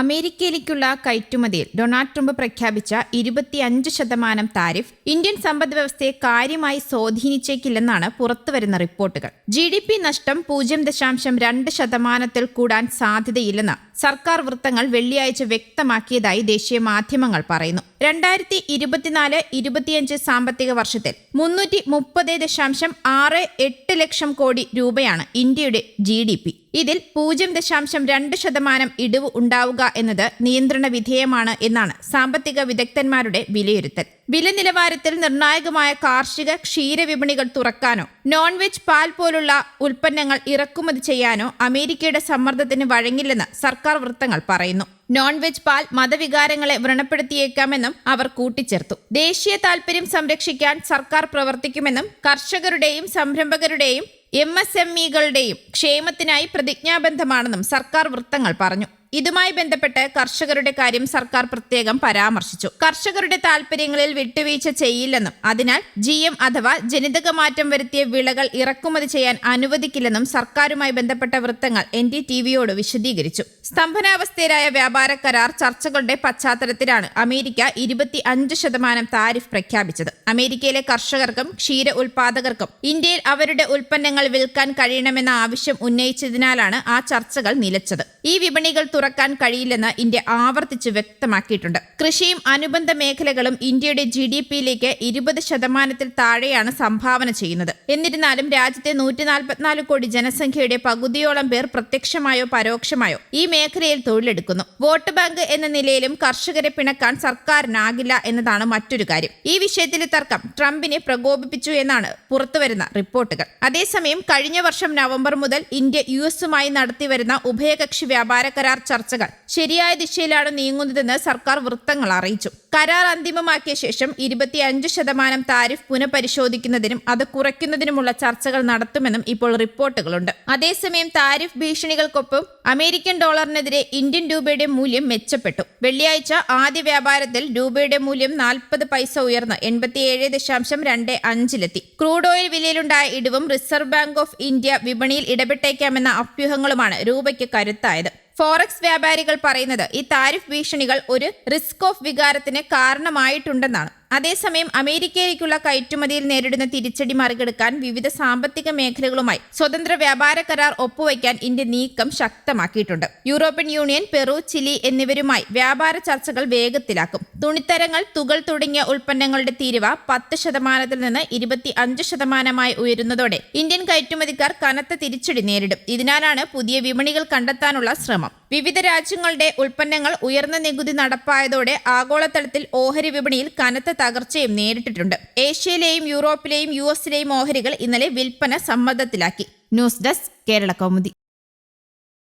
അമേരിക്കയിലേക്കുള്ള കയറ്റുമതിയിൽ Donald Trump പ്രഖ്യാപിച്ച ഇരുപത്തിയഞ്ച് ശതമാനം താരിഫ് ഇന്ത്യൻ സമ്പദ് വ്യവസ്ഥയെ കാര്യമായി സ്വാധീനിച്ചേക്കില്ലെന്നാണ് പുറത്തുവരുന്ന റിപ്പോർട്ടുകൾ. ജി ഡി പി നഷ്ടം പൂജ്യം ദശാംശം രണ്ട് ശതമാനത്തിൽ കൂടാൻ സാധ്യതയില്ലെന്ന് സർക്കാർ വൃത്തങ്ങൾ വെള്ളിയാഴ്ച വ്യക്തമാക്കിയതായി ദേശീയ മാധ്യമങ്ങൾ പറയുന്നു. രണ്ടായിരത്തി ഇരുപത്തിനാല് ഇരുപത്തിയഞ്ച് സാമ്പത്തിക വർഷത്തിൽ മുന്നൂറ്റി മുപ്പത് ദശാംശം ആറ് എട്ട് ലക്ഷം കോടി രൂപയാണ് ഇന്ത്യയുടെ ജി ഡി പി. ഇതിൽ പൂജ്യം ദശാംശം രണ്ട് ശതമാനം ഇടിവ് ഉണ്ടാവുക എന്നത് നിയന്ത്രണ വിധേയമാണ് എന്നാണ് സാമ്പത്തിക വിദഗ്ധന്മാരുടെ വിലയിരുത്തൽ. വില നിലവാരത്തിൽ നിർണായകമായ കാർഷിക ക്ഷീര വിപണികൾ തുറക്കാനോ നോൺ വെജ് പാൽ പോലുള്ള ഉൽപ്പന്നങ്ങൾ ഇറക്കുമതി ചെയ്യാനോ അമേരിക്കയുടെ സമ്മർദ്ദത്തിന് വഴങ്ങില്ലെന്ന് സർക്കാർ വൃത്തങ്ങൾ പറയുന്നു. നോൺ വെജ് പാൽ മതവികാരങ്ങളെ വ്രണപ്പെടുത്തിയേക്കാമെന്നും അവർ കൂട്ടിച്ചേർത്തു. ദേശീയ താൽപര്യം സംരക്ഷിക്കാൻ സർക്കാർ പ്രവർത്തിക്കുമെന്നും കർഷകരുടെയും സംരംഭകരുടെയും എം എസ് എം ഇകളുടെയും ക്ഷേമത്തിനായി പ്രതിജ്ഞാബദ്ധമാണെന്നും സർക്കാർ വൃത്തങ്ങൾ പറഞ്ഞു. ഇതുമായി ബന്ധപ്പെട്ട് കർഷകരുടെ കാര്യം സർക്കാർ പ്രത്യേകം പരാമർശിച്ചു. കർഷകരുടെ താൽപര്യങ്ങളിൽ വിട്ടുവീഴ്ച ചെയ്യില്ലെന്നും അതിനാൽ ജി എം അഥവാ ജനിതക മാറ്റം വരുത്തിയ വിളകൾ ഇറക്കുമതി ചെയ്യാൻ അനുവദിക്കില്ലെന്നും സർക്കാരുമായി ബന്ധപ്പെട്ട വൃത്തങ്ങൾ എൻ ഡി വിശദീകരിച്ചു. സ്തംഭനാവസ്ഥയിലായ വ്യാപാര കരാർ ചർച്ചകളുടെ പശ്ചാത്തലത്തിലാണ് അമേരിക്ക ഇരുപത്തി അഞ്ച് ശതമാനം താരിഫ് പ്രഖ്യാപിച്ചത്. അമേരിക്കയിലെ കർഷകർക്കും ക്ഷീര ഉൽപാദകർക്കും ഇന്ത്യയിൽ അവരുടെ ഉൽപ്പന്നങ്ങൾ വിൽക്കാൻ കഴിയണമെന്ന ആവശ്യം ഉന്നയിച്ചതിനാലാണ് ആ ചർച്ചകൾ നിലച്ചത്. ഈ വിപണികൾ തുറക്കാൻ കഴിയില്ലെന്ന് ഇന്ത്യ ആവർത്തിച്ച് വ്യക്തമാക്കിയിട്ടുണ്ട്. കൃഷിയും അനുബന്ധ മേഖലകളും ഇന്ത്യയുടെ ജി ഡി പിയിലേക്ക് ഇരുപത് ശതമാനത്തിൽ താഴെയാണ് സംഭാവന ചെയ്യുന്നത്. എന്നിരുന്നാലും രാജ്യത്തെ നൂറ്റി നാൽപ്പത്തിനാല് കോടി ജനസംഖ്യയുടെ പകുതിയോളം പേർ പ്രത്യക്ഷമായോ പരോക്ഷമായോ ഈ മേഖലയിൽ തൊഴിലെടുക്കുന്നു. വോട്ട് ബാങ്ക് എന്ന നിലയിലും കർഷകരെ പിണക്കാൻ സർക്കാരിനാകില്ല എന്നതാണ് മറ്റൊരു കാര്യം. ഈ വിഷയത്തിലെ തർക്കം ട്രംപിനെ പ്രകോപിപ്പിച്ചു എന്നാണ് പുറത്തുവരുന്ന റിപ്പോർട്ടുകൾ. അതേസമയം കഴിഞ്ഞ വർഷം നവംബർ മുതൽ ഇന്ത്യ യു എസുമായി നടത്തിവരുന്ന ഉഭയകക്ഷി വ്യാപാര കരാർ ചർച്ചകൾ ശരിയായ ദിശയിലാണ് നീങ്ങുന്നതെന്ന് സർക്കാർ വൃത്തങ്ങൾ അറിയിച്ചു. കരാർ അന്തിമമാക്കിയ ശേഷം ഇരുപത്തിയഞ്ച് ശതമാനം താരിഫ് പുനഃപരിശോധിക്കുന്നതിനും അത് കുറയ്ക്കുന്നതിനുമുള്ള ചർച്ചകൾ നടത്തുമെന്നും ഇപ്പോൾ റിപ്പോർട്ടുകളുണ്ട്. അതേസമയം താരിഫ് ഭീഷണികൾക്കൊപ്പം അമേരിക്കൻ ഡോളറിനെതിരെ ഇന്ത്യൻ രൂപയുടെ മൂല്യം മെച്ചപ്പെട്ടു. വെള്ളിയാഴ്ച ആദ്യ വ്യാപാരത്തിൽ രൂപയുടെ മൂല്യം നാൽപ്പത് പൈസ ഉയർന്ന് എൺപത്തിയേഴ് ദശാംശം രണ്ട് അഞ്ചിലെത്തി. ക്രൂഡ് ഓയിൽ വിലയിലുണ്ടായ ഇടിവും റിസർവ് ബാങ്ക് ഓഫ് ഇന്ത്യ വിപണിയിൽ ഇടപെട്ടേക്കാമെന്ന അഭ്യൂഹങ്ങളുമാണ് രൂപയ്ക്ക് കരുത്തായത്. ഫോറക്സ് വ്യാപാരികൾ പറയുന്നത് ഈ താരിഫ് ഭീഷണികൾ ഒരു റിസ്ക് ഓഫ് വികാരത്തിന് കാരണമായിട്ടുണ്ടെന്നാണ്. അതേസമയം അമേരിക്കയിലേക്കുള്ള കയറ്റുമതിയിൽ നേരിടുന്ന തിരിച്ചടി മറികടക്കാൻ വിവിധ സാമ്പത്തിക മേഖലകളുമായി സ്വതന്ത്ര വ്യാപാര കരാർ ഒപ്പുവയ്ക്കാൻ ഇന്ത്യ നീക്കം ശക്തമാക്കിയിട്ടുണ്ട്. യൂറോപ്യൻ യൂണിയൻ പെറു ചിലി എന്നിവരുമായി വ്യാപാര ചർച്ചകൾ വേഗത്തിലാക്കും. തുണിത്തരങ്ങൾ തുകൾ തുടങ്ങിയ ഉൽപ്പന്നങ്ങളുടെ തീരുവ പത്ത് ശതമാനത്തിൽ നിന്ന് ഇരുപത്തി അഞ്ച് ശതമാനമായി ഉയരുന്നതോടെ ഇന്ത്യൻ കയറ്റുമതിക്കാർ കനത്ത തിരിച്ചടി നേരിടും. ഇതിനാലാണ് പുതിയ വിപണികൾ കണ്ടെത്താനുള്ള ശ്രമം. വിവിധ രാജ്യങ്ങളുടെ ഉൽപ്പന്നങ്ങൾ ഉയർന്ന നികുതി നടപ്പായതോടെ ആഗോളതലത്തിൽ ഓഹരി വിപണിയിൽ കനത്ത തകർച്ചയും നേരിട്ടിട്ടുണ്ട്. ഏഷ്യയിലെയും യൂറോപ്പിലെയും യു എസിലെയും ഓഹരികൾ ഇന്നലെ വിൽപ്പന സമ്മർദ്ദത്തിലാക്കി ന്യൂസ് ഡെസ്ക് കേരള കൗമുദി.